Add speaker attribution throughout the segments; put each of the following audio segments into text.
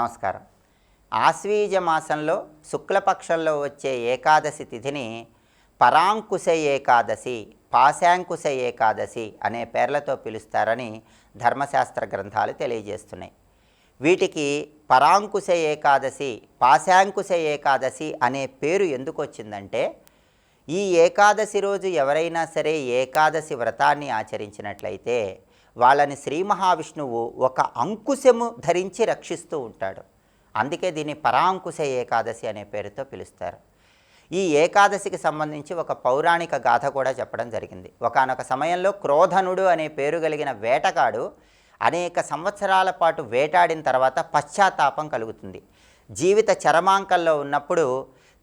Speaker 1: నమస్కారం. ఆశ్వీజ మాసంలో శుక్లపక్షంలో వచ్చే ఏకాదశి తిథిని పరాంకుశ ఏకాదశి పాశాంకుశ ఏకాదశి అనే పేర్లతో పిలుస్తారని ధర్మశాస్త్ర గ్రంథాలు తెలియజేస్తున్నాయి. వీటికి పరాంకుశ ఏకాదశి పాశాంకుశ ఏకాదశి అనే పేరు ఎందుకు వచ్చిందంటే ఈ ఏకాదశి రోజు ఎవరైనా సరే ఏకాదశి వ్రతాన్ని ఆచరించినట్లయితే వాళ్ళని శ్రీ మహావిష్ణువు ఒక అంకుశము ధరించి రక్షిస్తూ ఉంటాడు. అందుకే దీన్ని పరాంకుశ ఏకాదశి అనే పేరుతో పిలుస్తారు. ఈ ఏకాదశికి సంబంధించి ఒక పౌరాణిక గాథ కూడా చెప్పడం జరిగింది. ఒకానొక సమయంలో క్రోధనుడు అనే పేరు కలిగిన వేటగాడు అనేక సంవత్సరాల పాటు వేటాడిన తర్వాత పశ్చాత్తాపం కలుగుతుంది. జీవిత చరమాంకంలో ఉన్నప్పుడు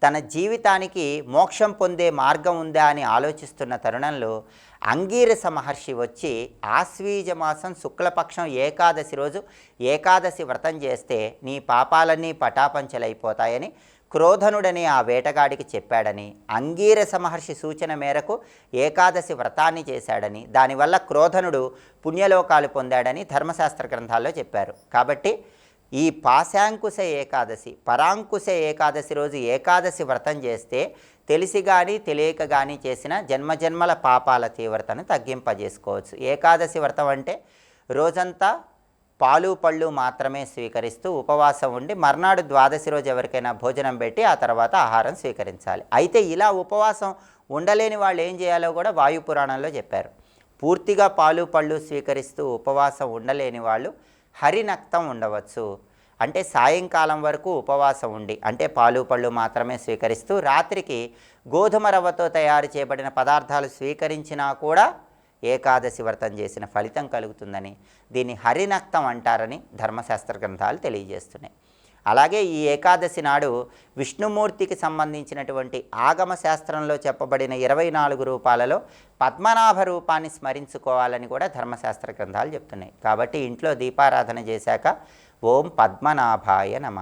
Speaker 1: తన జీవితానికి మోక్షం పొందే మార్గం ఉందా అని ఆలోచిస్తున్న తరుణంలో అంగీరస మహర్షి వచ్చి ఆశ్వీజ మాసం శుక్లపక్షం ఏకాదశి రోజు ఏకాదశి వ్రతం చేస్తే నీ పాపాలన్నీ పటాపంచలైపోతాయని క్రోధనుడని ఆ వేటగాడికి చెప్పాడని అంగీరస మహర్షి సూచన మేరకు ఏకాదశి వ్రతాన్ని చేశాడని దానివల్ల క్రోధనుడు పుణ్యలోకాలు పొందాడని ధర్మశాస్త్ర గ్రంథాల్లో చెప్పారు. కాబట్టి ఈ పాశాంకుశ ఏకాదశి పరాంకుశ ఏకాదశి రోజు ఏకాదశి వ్రతం చేస్తే తెలిసి కానీ తెలియక కానీ చేసిన జన్మజన్మల పాపాల తీవ్రతను తగ్గింపజేసుకోవచ్చు. ఏకాదశి వ్రతం అంటే రోజంతా పాలు పళ్ళు మాత్రమే స్వీకరిస్తూ ఉపవాసం ఉండి మర్నాడు ద్వాదశి రోజు ఎవరికైనా భోజనం పెట్టి ఆ తర్వాత ఆహారం స్వీకరించాలి. అయితే ఇలా ఉపవాసం ఉండలేని వాళ్ళు ఏం చేయాలో కూడా వాయు పురాణంలో చెప్పారు. పూర్తిగా పాలు పళ్ళు స్వీకరిస్తూ ఉపవాసం ఉండలేని వాళ్ళు హరినక్తం ఉండవచ్చు. అంటే సాయంకాలం వరకు ఉపవాసం ఉండి అంటే పాలు పళ్ళు మాత్రమే స్వీకరిస్తూ రాత్రికి గోధుమ రవ్వతో తయారు చేయబడిన పదార్థాలు స్వీకరించినా కూడా ఏకాదశి వ్రతం చేసిన ఫలితం కలుగుతుందని దీన్ని హరినక్తం అంటారని ధర్మశాస్త్ర గ్రంథాలు తెలియజేస్తున్నాయి. అలాగే ఈ ఏకాదశి నాడు విష్ణుమూర్తికి సంబంధించినటువంటి ఆగమ శాస్త్రంలో చెప్పబడిన ఇరవై నాలుగు రూపాలలో పద్మనాభ రూపాన్ని స్మరించుకోవాలని కూడా ధర్మశాస్త్ర గ్రంథాలు చెప్తున్నాయి. కాబట్టి ఇంట్లో దీపారాధన చేశాక ఓం పద్మనాభాయ నమ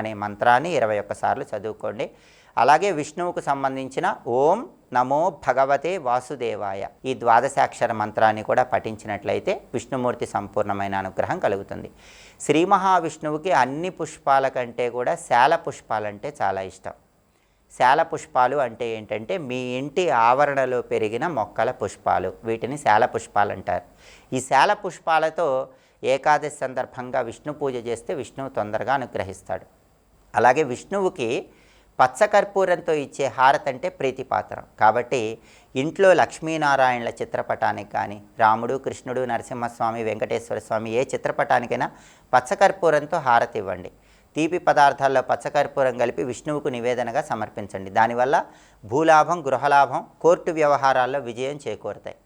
Speaker 1: అనే మంత్రాన్ని ఇరవై ఒక్కసార్లు చదువుకోండి. అలాగే విష్ణువుకు సంబంధించిన ఓం నమో భగవతే వాసుదేవాయ. ఈ ద్వాదశాక్షర మంత్రాన్ని కూడా పఠించినట్లయితే విష్ణుమూర్తి సంపూర్ణమైన అనుగ్రహం కలుగుతుంది. శ్రీ మహావిష్ణువుకి అన్ని పుష్పాల కంటే కూడా శాల పుష్పాలంటే చాలా ఇష్టం. శాల పుష్పాలు అంటే ఏంటంటే మీ ఇంటి ఆవరణలో పెరిగిన మొక్కల పుష్పాలు. వీటిని శాల పుష్పాలు అంటారు ఈ శాల పుష్పాలతో ఏకాదశి సందర్భంగా విష్ణు పూజ చేస్తే విష్ణువు తొందరగా అనుగ్రహిస్తాడు. అలాగే విష్ణువుకి పచ్చకర్పూరంతో ఇచ్చే హారతి అంటే ప్రీతిపాత్రం. కాబట్టి ఇంట్లో లక్ష్మీనారాయణల చిత్రపటానికి కానీ రాముడు కృష్ణుడు నరసింహస్వామి వెంకటేశ్వర స్వామి ఏ చిత్రపటానికైనా పచ్చకర్పూరంతో హారతి ఇవ్వండి. తీపి పదార్థాల్లో పచ్చకర్పూరం కలిపి విష్ణువుకు నివేదనగా సమర్పించండి. దానివల్ల భూలాభం గృహలాభం కోర్టు వ్యవహారాల్లో విజయం చేకూరుతాయి.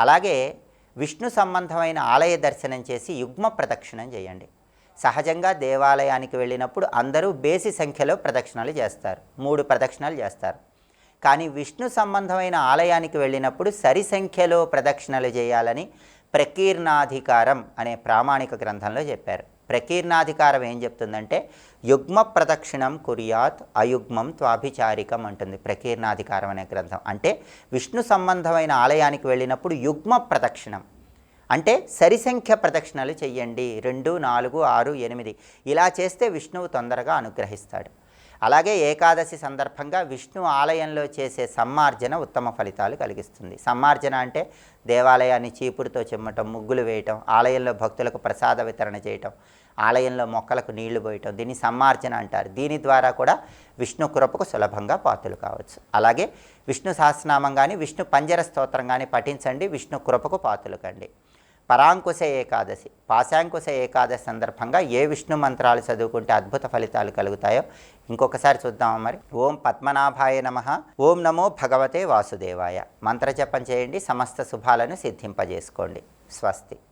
Speaker 1: అలాగే విష్ణు సంబంధమైన ఆలయ దర్శనం చేసి యుగ్మ ప్రదక్షిణం చేయండి. సహజంగా దేవాలయానికి వెళ్ళినప్పుడు అందరూ బేసి సంఖ్యలో ప్రదక్షిణలు చేస్తారు. మూడు ప్రదక్షిణలు చేస్తారు. కానీ విష్ణు సంబంధమైన ఆలయానికి వెళ్ళినప్పుడు సరి సంఖ్యలో ప్రదక్షిణలు చేయాలని ప్రకీర్ణాధికారం అనే ప్రామాణిక గ్రంథంలో చెప్పారు. ప్రకీర్ణాధికారం ఏం చెప్తుందంటే యుగ్మ ప్రదక్షిణం కురియాత్ అయుగ్మం త్వాభిచారికం అంటుంది ప్రకీర్ణాధికారం అనే గ్రంథం. అంటే విష్ణు సంబంధమైన ఆలయానికి వెళ్ళినప్పుడు యుగ్మ ప్రదక్షిణం. అంటే సరిసంఖ్య ప్రదక్షిణలు చెయ్యండి. రెండు నాలుగు ఆరు ఎనిమిది. ఇలా చేస్తే విష్ణువు తొందరగా అనుగ్రహిస్తాడు. అలాగే ఏకాదశి సందర్భంగా విష్ణు ఆలయంలో చేసే సమ్మార్జన ఉత్తమ ఫలితాలు కలిగిస్తుంది. సమ్మార్జన అంటే దేవాలయాన్ని చీపురుతో చిమ్మటం ముగ్గులు వేయటం ఆలయంలో భక్తులకు ప్రసాద వితరణ చేయటం ఆలయంలో మొక్కలకు నీళ్ళు పోయటం దీన్ని సమ్మార్జన అంటారు. దీని ద్వారా కూడా విష్ణు కృపకు సులభంగా పాత్రలు కావచ్చు. అలాగే విష్ణు సహస్రనామం కానీ విష్ణు పంజర స్తోత్రం కానీ పఠించండి విష్ణు కృపకు పాత్రలు కండి. పరాంకుశ ఏకాదశి పాశాంకుశ ఏకాదశి సందర్భంగా ఏ విష్ణు మంత్రాలు చదువుకుంటే అద్భుత ఫలితాలు కలుగుతాయో ఇంకొకసారి చూద్దామా మరి. ఓం పద్మనాభాయ నమ. ఓం నమో భగవతే వాసుదేవాయ. మంత్రజపం చేయండి సమస్త శుభాలను సిద్ధింపజేసుకోండి. స్వస్తి.